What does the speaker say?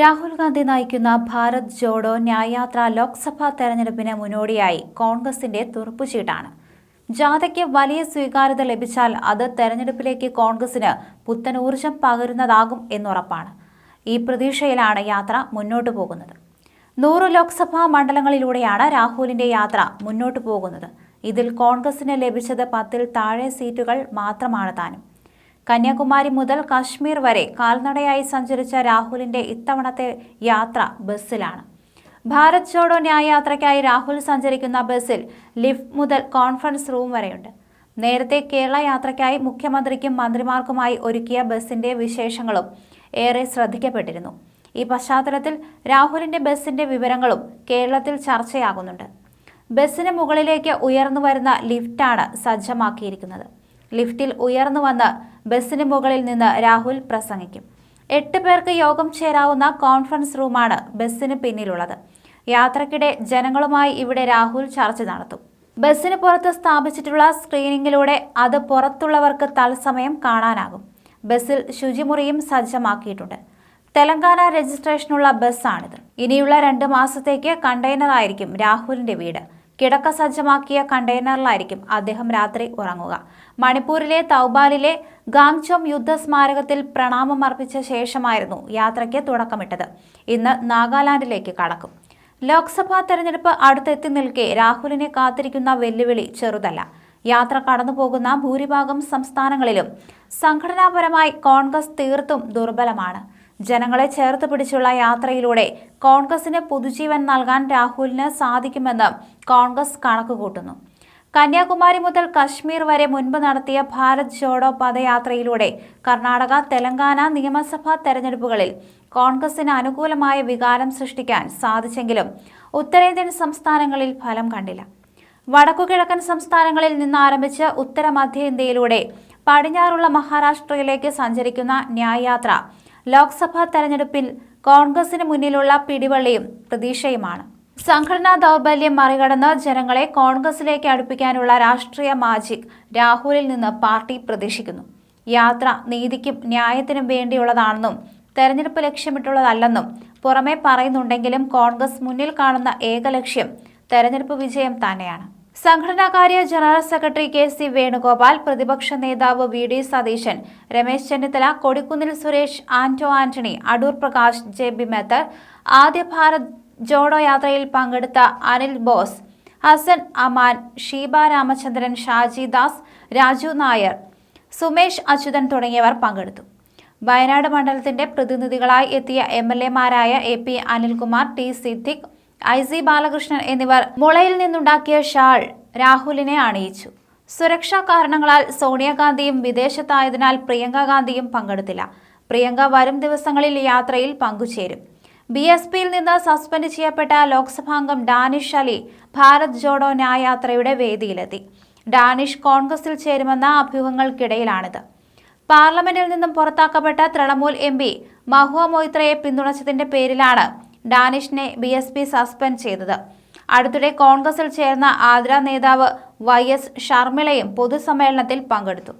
രാഹുൽ ഗാന്ധി നയിക്കുന്ന ഭാരത് ജോഡോ ന്യായയാത്ര ലോക്സഭാ തെരഞ്ഞെടുപ്പിന് മുന്നോടിയായി കോൺഗ്രസിന്റെ തുറപ്പുചീട്ടാണ്. ജാഥയ്ക്ക് വലിയ സ്വീകാര്യത ലഭിച്ചാൽ അത് തെരഞ്ഞെടുപ്പിലേക്ക് കോൺഗ്രസിന് പുത്തൻ ഊർജം പകരുന്നതാകും എന്നുറപ്പാണ്. ഈ പ്രതീക്ഷയിലാണ് യാത്ര മുന്നോട്ടു പോകുന്നത്. നൂറ് ലോക്സഭാ മണ്ഡലങ്ങളിലൂടെയാണ് രാഹുലിന്റെ യാത്ര മുന്നോട്ടു പോകുന്നത്. ഇതിൽ കോൺഗ്രസിന് ലഭിച്ചത് പത്തിൽ താഴെ സീറ്റുകൾ മാത്രമാണ് താനും. കന്യാകുമാരി മുതൽ കാശ്മീർ വരെ കാൽനടയായി സഞ്ചരിച്ച രാഹുലിന്റെ ഇത്തവണത്തെ യാത്ര ബസ്സിലാണ്. ഭാരത് ജോഡോ ന്യായയാത്രയ്ക്കായി രാഹുൽ സഞ്ചരിക്കുന്ന ബസ്സിൽ ലിഫ്റ്റ് മുതൽ കോൺഫറൻസ് റൂം വരെയുണ്ട്. നേരത്തെ കേരള യാത്രയ്ക്കായി മുഖ്യമന്ത്രിക്കും മന്ത്രിമാർക്കുമായി ഒരുക്കിയ ബസ്സിന്റെ വിശേഷങ്ങളും ഏറെ ശ്രദ്ധിക്കപ്പെട്ടിരുന്നു. ഈ പശ്ചാത്തലത്തിൽ രാഹുലിന്റെ ബസ്സിന്റെ വിവരങ്ങളും കേരളത്തിൽ ചർച്ചയാകുന്നുണ്ട്. ബസ്സിന് മുകളിലേക്ക് ഉയർന്നു വരുന്ന ലിഫ്റ്റാണ് സജ്ജമാക്കിയിരിക്കുന്നത്. ലിഫ്റ്റിൽ ഉയർന്നു വന്ന് ബസ്സിന് മുകളിൽ നിന്ന് രാഹുൽ പ്രസംഗിക്കും. എട്ട് പേർക്ക് യോഗം ചേരാവുന്ന കോൺഫറൻസ് റൂമാണ് ബസ്സിന് പിന്നിലുള്ളത്. യാത്രക്കിടെ ജനങ്ങളുമായി ഇവിടെ രാഹുൽ ചർച്ച നടത്തും. ബസ്സിന് പുറത്ത് സ്ഥാപിച്ചിട്ടുള്ള സ്ക്രീനിങ്ങിലൂടെ അത് പുറത്തുള്ളവർക്ക് തത്സമയം കാണാനാകും. ബസ്സിൽ ശുചിമുറിയും സജ്ജമാക്കിയിട്ടുണ്ട്. തെലങ്കാന രജിസ്ട്രേഷനുള്ള ബസ്സാണിത്. ഇനിയുള്ള രണ്ട് മാസത്തേക്ക് കണ്ടെയ്നറായിരിക്കും രാഹുലിന്റെ വീട്. കിടക്ക സജ്ജമാക്കിയ കണ്ടെയ്നറിലായിരിക്കും അദ്ദേഹം രാത്രി ഉറങ്ങുക. മണിപ്പൂരിലെ തൗബാലിലെ ഗാങ്ചോം യുദ്ധസ്മാരകത്തിൽ പ്രണാമം അർപ്പിച്ച ശേഷമായിരുന്നു യാത്രയ്ക്ക് തുടക്കമിട്ടത്. ഇന്ന് നാഗാലാൻഡിലേക്ക് കടക്കും. ലോക്സഭാ തെരഞ്ഞെടുപ്പ് അടുത്തെത്തി നിൽക്കെ രാഹുലിനെ കാത്തിരിക്കുന്ന വെല്ലുവിളി ചെറുതല്ല. യാത്ര കടന്നുപോകുന്ന ഭൂരിഭാഗം സംസ്ഥാനങ്ങളിലും സംഘടനാപരമായി കോൺഗ്രസ് തീർത്തും ദുർബലമാണ്. ജനങ്ങളെ ചേർത്ത് പിടിച്ചുള്ള യാത്രയിലൂടെ കോൺഗ്രസിന് പുതുജീവൻ നൽകാൻ രാഹുലിന് സാധിക്കുമെന്ന് കോൺഗ്രസ് കണക്കുകൂട്ടുന്നു. കന്യാകുമാരി മുതൽ കശ്മീർ വരെ മുൻപ് നടത്തിയ ഭാരത് ജോഡോ പദയാത്രയിലൂടെ കർണാടക തെലങ്കാന നിയമസഭാ തെരഞ്ഞെടുപ്പുകളിൽ കോൺഗ്രസിന് അനുകൂലമായ വികാരം സൃഷ്ടിക്കാൻ സാധിച്ചെങ്കിലും ഉത്തരേന്ത്യൻ സംസ്ഥാനങ്ങളിൽ ഫലം കണ്ടില്ല. വടക്കുകിഴക്കൻ സംസ്ഥാനങ്ങളിൽ നിന്ന് ആരംഭിച്ച് ഉത്തര മധ്യ ഇന്ത്യയിലൂടെ പടിഞ്ഞാറുള്ള മഹാരാഷ്ട്രയിലേക്ക് സഞ്ചരിക്കുന്ന ന്യായയാത്ര ലോക്സഭാ തെരഞ്ഞെടുപ്പിൽ കോൺഗ്രസിന് മുന്നിലുള്ള പിടിവള്ളിയും പ്രതീക്ഷയുമാണ്. സംഘടനാ ദൗർബല്യം മറികടന്ന് ജനങ്ങളെ കോൺഗ്രസിലേക്ക് അടുപ്പിക്കാനുള്ള രാഷ്ട്രീയ മാജിക് രാഹുലിൽ നിന്ന് പാർട്ടി പ്രതീക്ഷിക്കുന്നു. യാത്ര നീതിക്കും ന്യായത്തിനും വേണ്ടിയുള്ളതാണെന്നും തെരഞ്ഞെടുപ്പ് ലക്ഷ്യമിട്ടുള്ളതല്ലെന്നും പുറമെ പറയുന്നുണ്ടെങ്കിലും കോൺഗ്രസ് മുന്നിൽ കാണുന്ന ഏക ലക്ഷ്യം തെരഞ്ഞെടുപ്പ് വിജയം തന്നെയാണ്. സംഘടനാകാര്യ general secretary K C Venugopal പ്രതിപക്ഷ നേതാവ് V D Satheesan Ramesh Chennithala Kodikunnil Suresh Anto Antony Adoor Prakash Jebi Mather ആദ്യ ഭാരത് ജോഡോ യാത്രയിൽ പങ്കെടുത്ത അനിൽ ബോസ് ഹസൻ അമാൻ ഷീബ രാമചന്ദ്രൻ ഷാജി ദാസ് രാജു നായർ സുമേഷ് അച്യുതൻ തുടങ്ങിയവർ പങ്കെടുത്തു. വയനാട് മണ്ഡലത്തിന്റെ പ്രതിനിധികളായി എത്തിയ M L എമാരായ A P Anilkumar T Siddique I C Balakrishnan എന്നിവർ മുളയിൽ നിന്നുണ്ടാക്കിയ ഷാൾ രാഹുലിനെ അണിയിച്ചു. സുരക്ഷാ കാരണങ്ങളാൽ സോണിയാഗാന്ധിയും വിദേശത്തായതിനാൽ പ്രിയങ്ക ഗാന്ധിയും പങ്കെടുത്തില്ല. പ്രിയങ്ക വരും ദിവസങ്ങളിൽ യാത്രയിൽ പങ്കുചേരും. ബി എസ് പിയിൽ നിന്ന് സസ്പെൻഡ് ചെയ്യപ്പെട്ട ലോക്സഭാംഗം ഡാനിഷ് അലി ഭാരത് ജോഡോ ന്യായയാത്രയുടെ വേദിയിലെത്തി. ഡാനിഷ് കോൺഗ്രസിൽ ചേരുമെന്ന അഭ്യൂഹങ്ങൾക്കിടയിലാണിത്. പാർലമെന്റിൽ നിന്നും പുറത്താക്കപ്പെട്ട തൃണമൂൽ എം പി മഹുവ മൊയ്ത്രയെ പിന്തുണച്ചതിന്റെ പേരിലാണ് ഡാനിഷിനെ ബി എസ് പി സസ്പെൻഡ് ചെയ്തത്. അടുത്തിടെ കോൺഗ്രസിൽ ചേർന്ന ആന്ധ്ര നേതാവ് വൈ എസ് ഷർമിളയും പൊതുസമ്മേളനത്തിൽ പങ്കെടുത്തു.